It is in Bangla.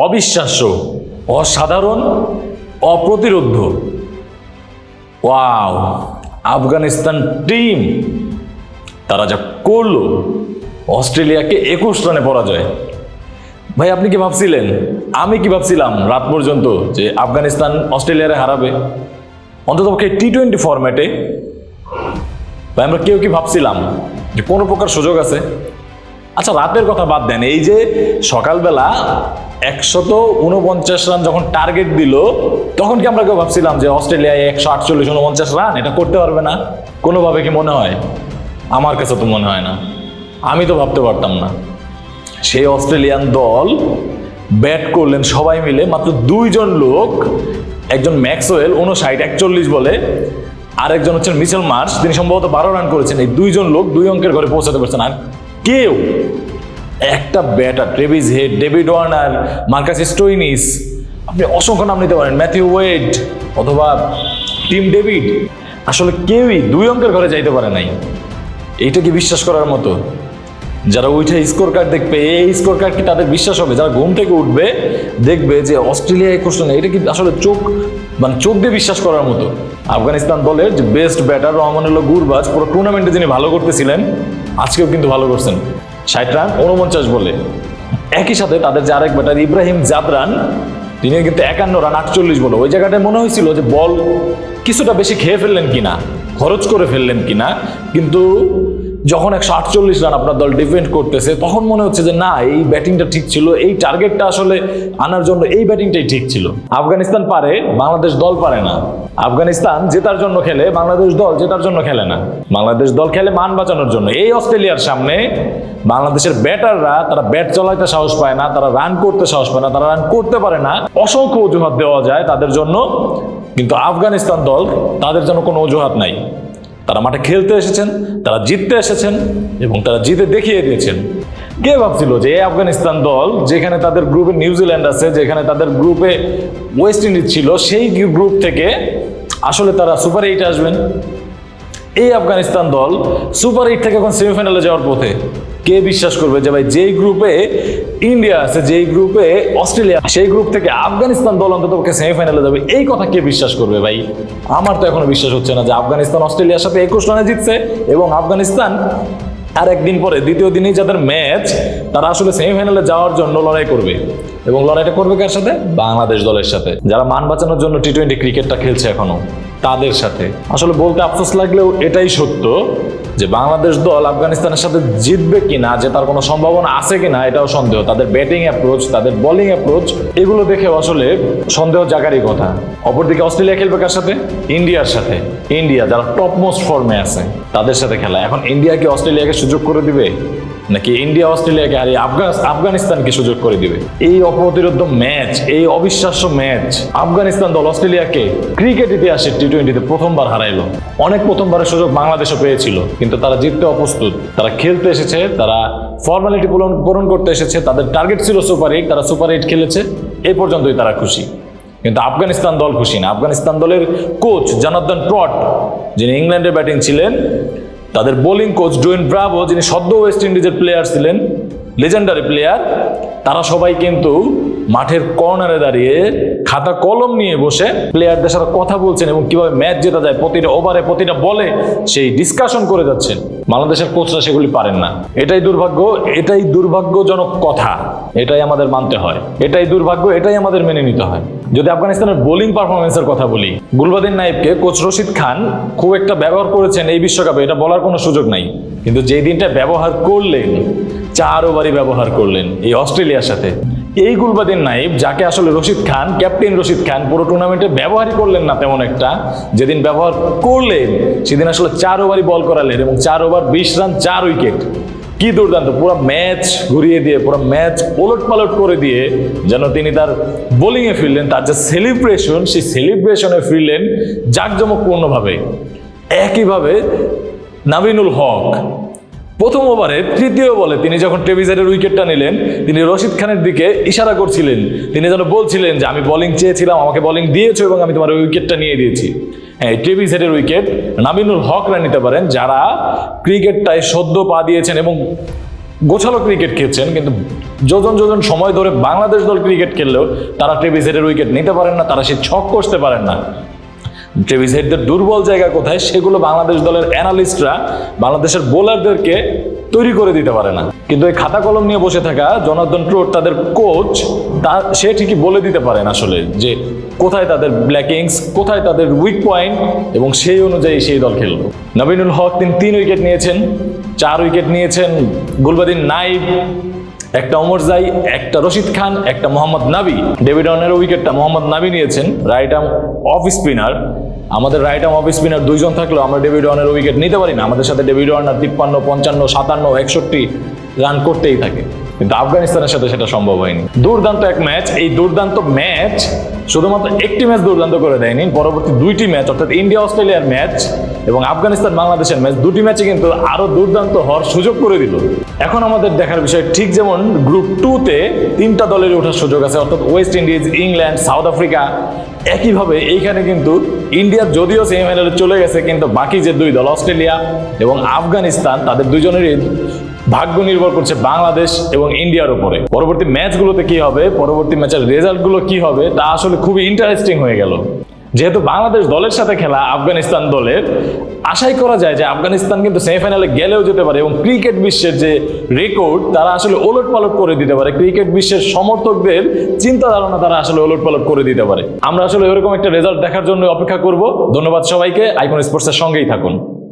অবিশ্বাস্য, অসাধারণ, অপ্রতিরোধ্য। Wow, Afghanistan team. তারা যা করল, অস্ট্রেলিয়াকে একুশ রানে পরাজয়। ভাই, আপনি কি ভাবছিলেন? আমি কি ভাবছিলাম রাত পর্যন্ত যে আফগানিস্তান অস্ট্রেলিয়ারে হারাবে? অন্তত টি টোয়েন্টি ফরম্যাটে ভাই, আমরা কেউ কি ভাবছিলাম যে কোনো প্রকার সুযোগ আছে? আচ্ছা রাতের কথা বাদ দেন। এই যে সকালবেলা একশত উনপঞ্চাশ রান যখন টার্গেট দিল, তখন কি আমরা কেউ ভাবছিলাম যে অস্ট্রেলিয়ায় একশো আটচল্লিশ উনপঞ্চাশ রান? এটা করতে পারবে না। কোনোভাবে কি মনে হয়? আমার কাছে তো মনে হয় না। আমি তো ভাবতে পারতাম না। সেই অস্ট্রেলিয়ান দল ব্যাট করলেন সবাই মিলে, মাত্র দুইজন লোক, একজন ম্যাক্সওয়েল উনষাট একচল্লিশ বলে, আরেকজন হচ্ছেন মিচেল মার্চ তিনি সম্ভবত বারো রান করেছেন। এই দুইজন লোক দুই অঙ্কের ঘরে পৌঁছাতে পারছেন। আর কেউ, একটা batter Travis Head David Warner Marcus Stoinis আপনি অসংখ্য নাম নিতে পারেন ম্যাথিউ ওয়েড অথবা টিম ডেভিড আসলে কেউই দুই অঙ্কের ঘরে যাইতে পারে নাই। এইটা কি বিশ্বাস করার মতো, যারা উঠে স্কোর কার্ড দেখবে, এই স্কোর কার্ড কি তাদের বিশ্বাস হবে? যারা ঘুম থেকে উঠবে, দেখবে যে অস্ট্রেলিয়া একুশ রানে এটা কি আসলে চোখ মানে চোখ দিয়ে বিশ্বাস করার মতো। আফগানিস্তান দলের যে বেস্ট ব্যাটার রহমানুল্লাহ গুরবাজ, পুরো টুর্নামেন্টে যিনি ভালো করতেছিলেন, আজকেও কিন্তু ভালো করছেন। ষাট রান, উনপঞ্চাশ বলে। একই সাথে তাদের যে আরেক ব্যাটার ইব্রাহিম জাদরান, তিনি কিন্তু একান্ন রান, আটচল্লিশ বলে। ওই জায়গাটায় মনে হয়েছিল যে বল কিছুটা বেশি খেয়ে ফেললেন কিনা, খরচ করে ফেললেন কিনা, কিন্তু যখন একশো আটচল্লিশ রান আপনার দল ডিফেন্ড করতেছে, তখন মনে হচ্ছে যে না, এই ব্যাটিংটা ঠিক ছিল, এই টার্গেটটা আসলে আনার জন্য এই ব্যাটিংটাই ঠিক ছিল। আফগানিস্তান পারে, বাংলাদেশ দল পারে না। আফগানিস্তান জেতার জন্য খেলে, বাংলাদেশ দল জেতার জন্য খেলে না। বাংলাদেশ দল খেলে মান বাঁচানোর জন্য। এই অস্ট্রেলিয়ার সামনে বাংলাদেশের ব্যাটাররা তারা ব্যাট চলাইতে সাহস পায় না, তারা রান করতে সাহস পায় না, তারা রান করতে পারে না। অসংখ্য অজুহাত দেওয়া যায় তাদের জন্য, কিন্তু আফগানিস্তান দল তাদের জন্য কোনো অজুহাত নাই। তারা মাঠে খেলতে এসেছেন, তারা জিততে এসেছেন এবং তারা জিতে দেখিয়ে দিয়েছেন। কে ভাবছিল যে আফগানিস্তান দল, যেখানে তাদের গ্রুপে নিউজিল্যান্ড আছে, যেখানে তাদের গ্রুপে ওয়েস্ট ইন্ডিজ ছিল, সেই গ্রুপ থেকে আসলে তারা সুপার এইট আসবেন। এই আফগানিস্তান দল সুপার এইট থেকে এখন সেমিফাইনালে যাওয়ার পথে। কে বিশ্বাস করবে যে ভাই যেই গ্রুপে ইন্ডিয়া আছে, যেই গ্রুপে অস্ট্রেলিয়া সেই গ্রুপ থেকে আফগানিস্তান দল অন্তত সেমিফাইনালে যাবে, এই কথা কে বিশ্বাস করবে ভাই? আমার তো এখনও বিশ্বাস হচ্ছে না যে আফগানিস্তান অস্ট্রেলিয়ার সাথে একুশ রানে জিতছে এবং আফগানিস্তান আর একদিন পরে, দ্বিতীয় দিনেই যাদের ম্যাচ তারা আসলে সেমিফাইনালে যাওয়ার জন্য লড়াই করবে। এবং লড়াইটা করবে কার সাথে? বাংলাদেশ দলের সাথে। যারা মান বাঁচানোর জন্য টি টোয়েন্টি ক্রিকেটটা খেলছে এখনও, তাদের সাথে। আসলে বলতে আফসোস লাগলেও এটাই সত্য যে বাংলাদেশ দল আফগানিস্তানের সাথে জিতবে কিনা, যে তার কোনো সম্ভাবনা আছে কিনা, এটাও সন্দেহ। তাদের ব্যাটিং অ্যাপ্রোচ তাদের বোলিং অ্যাপ্রোচ এগুলো দেখে আসলে সন্দেহ জাগারই কথা। অপরদিকে অস্ট্রেলিয়া খেলবে কার সাথে? ইন্ডিয়ার সাথে। ইন্ডিয়া, যারা টপ মোস্ট ফর্মে আছে, তাদের সাথে খেলা। এখন ইন্ডিয়া কি অস্ট্রেলিয়াকে সুযোগ করে দিবে? নাকি ইন্ডিয়া অস্ট্রেলিয়াকে হারিয়ে আফগান আফগানিস্তানকে সুযোগ করে দিবে? এই অপ্রতিরোধ ম্যাচ, এই অবিশ্বাস্য ম্যাচ, আফগানিস্তান দল অস্ট্রেলিয়াকে ক্রিকেট ইতিহাসে টি টোয়েন্টিতে প্রথমবার হারাইলো। অনেক প্রথমবারের সুযোগ বাংলাদেশও পেয়েছিল, কিন্তু তারা জিততে অপ্রস্তুত। তারা খেলতে এসেছে, তারা ফর্মালিটি পূরণ পূরণ করতে এসেছে, তাদের টার্গেট ছিল সুপার এইট তারা সুপার এইট খেলেছে এই পর্যন্তই তারা খুশি। কিন্তু আফগানিস্তান দল খুশি না। আফগানিস্তান দলের কোচ জানাদ্দান ট্রট যিনি ইংল্যান্ডের ব্যাটিং ছিলেন তাদের বোলিং কোচ ডুয়েন ব্রাভো যিনি সদ্য ওয়েস্ট ইন্ডিজের প্লেয়ার ছিলেন লেজেন্ডারি প্লেয়ার তারা সবাই কিন্তু মাঠের কর্নারে দাঁড়িয়ে খাতা কলম নিয়ে বসে প্লেয়ারদের সাথে কথা বলছেন এবং কীভাবে ম্যাচ জেতা যায়, প্রতিটা ওভারে প্রতিটা বলে সেই ডিসকাশন করে যাচ্ছেন। বাংলাদেশের কোচরা সেগুলি পারেন না। এটাই দুর্ভাগ্য, এটাই দুর্ভাগ্যজনক কথা। এটাই আমাদের মানতে হয়। এটাই দুর্ভাগ্য, এটাই আমাদের মেনে নিতে হয়। যদি আফগানিস্তানের বোলিং পারফরমেন্সের কথা বলি, গুলবাদিন নাইবকে কোচ রশিদ খান খুব একটা ব্যবহার করেছেন এই বিশ্বকাপে। এটা বলার কোনো সুযোগ নাই। কিন্তু যেই দিনটা ব্যবহার করলেন চার ওভারই ব্যবহার করলেন এই অস্ট্রেলিয়ার সাথে। এই গুলবাদিন নাইব যাকে আসলে রশিদ খান, ক্যাপ্টেন রশিদ খান, পুরো টুর্নামেন্টে ব্যবহারই করলেন না তেমন একটা। যেদিন ব্যবহার করলেন, সেদিন আসলে চার ওভারই বল করালেন এবং চার ওভার বিশ রান চার উইকেট কি দুর্দান্ত, পুরো ম্যাচ ঘুরিয়ে দিয়ে, পুরো ম্যাচ ওলট পালট করে দিয়ে যেন তিনি তার বোলিংয়ে ফিরলেন, তার যে সেলিব্রেশন সেই সেলিব্রেশনে ফিরলেন জাঁকজমকপূর্ণভাবে। একইভাবে নাবিনুল হক প্রথম ওভারে তৃতীয় বলে তিনি যখন টেভিজারের উইকেটটা নিলেন, তিনি রশিদ খানের দিকে ইশারা করছিলেন। তিনি যেন বলছিলেন যে, আমি বলিং চেয়েছিলাম, আমাকে বলিং দিয়েছ এবং আমি তোমার উইকেটটা নিয়ে দিয়েছি। হ্যাঁ টেভিজেটের উইকেট নামিনুল হকরা নিতে পারেন, যারা ক্রিকেটটায় সদ্য পা দিয়েছেন এবং গোছালো ক্রিকেট খেলছেন, কিন্তু যোজন যোজন সময় ধরে বাংলাদেশ দল ক্রিকেট খেললেও তারা ট্রেভিস হেডের উইকেট নিতে পারেন না, তারা সে ছক করতে পারেন না। ট্রেভিস হেডদের দুর্বল জায়গা কোথায়? সেগুলো বাংলাদেশ দলের অ্যানালিস্টরা বাংলাদেশের বোলারদেরকে তৈরি করে দিতে পারে না। কিন্তু এই খাতা কলম নিয়ে বসে থাকা জনার্দন ট্রোট তাদের কোচ তা সে ঠিকই বলে দিতে পারেন আসলে যে কোথায় তাদের ব্ল্যাকিংস কোথায় তাদের উইক পয়েন্ট এবং সেই অনুযায়ী সেই দল খেললো। নবীনুল হক তিনি তিন উইকেট নিয়েছেন, চার উইকেট নিয়েছেন, গুলবাদিন নাইব একটা অমর জাই একটা রশিদ খান, একটা মোহাম্মদ নাবি। ডেভিড অনের উইকেটটা মোহাম্মদ নাবি নিয়েছেন রাইট আর্ম অফ স্পিনার আমাদের রাইট আর্ম অফ স্পিনার দুইজন থাকলেও আমরা ডেভিড অনের উইকেট নিতে পারি না। আমাদের সাথে ডেভিড অনার তিপ্পান্ন, পঞ্চান্ন, সাতান্ন, একষট্টি রান করতেই থাকে। কিন্তু আফগানিস্তানের সাথে সেটা সম্ভব হয়নি। দুর্দান্ত এক ম্যাচ। এই দুর্দান্ত ম্যাচ শুধুমাত্র একটি ম্যাচ দুর্দান্ত করে দেয়নি, পরবর্তী দুইটি ম্যাচ, অর্থাৎ ইন্ডিয়া অস্ট্রেলিয়ার ম্যাচ এবং আফগানিস্তান বাংলাদেশের ম্যাচ, দুটি ম্যাচে কিন্তু আরও দুর্দান্ত হওয়ার সুযোগ করে দিল। এখন আমাদের দেখার বিষয় ঠিক যেমন গ্রুপ টুতে তিনটা দলের ওঠার সুযোগ আছে, অর্থাৎ West Indies, England, South Africa. একইভাবে এইখানে কিন্তু ইন্ডিয়া যদিও সেমিফাইনালে চলে গেছে, কিন্তু বাকি যে দুই দল, অস্ট্রেলিয়া এবং আফগানিস্তান, তাদের দুজনেরই ভাগ্য নির্ভর করছে বাংলাদেশ এবং ইন্ডিয়ার উপরে। পরবর্তী ম্যাচগুলোতে কি হবে? পরবর্তী ম্যাচের রেজাল্টগুলো কি হবে? তা আসলে খুবই ইন্টারেস্টিং হয়ে গেল। যেহেতু বাংলাদেশ দলের সাথে খেলা, আফগানিস্তান দলের, আশাই করা যায় যে আফগানিস্তান কিন্তু সেমিফাইনালে গেলেও যেতে পারে এবং ক্রিকেট বিশ্বের যে রেকর্ড তারা আসলে ওলট পালট করে দিতে পারে। ক্রিকেট বিশ্বের সমর্থকদের চিন্তা ধারণা তারা আসলে ওলট পালট করে দিতে পারে। আমরা আসলে এরকম একটা রেজাল্ট দেখার জন্য অপেক্ষা করব। ধন্যবাদ সবাইকে। আইকন স্পোর্টসের সঙ্গেই থাকুন।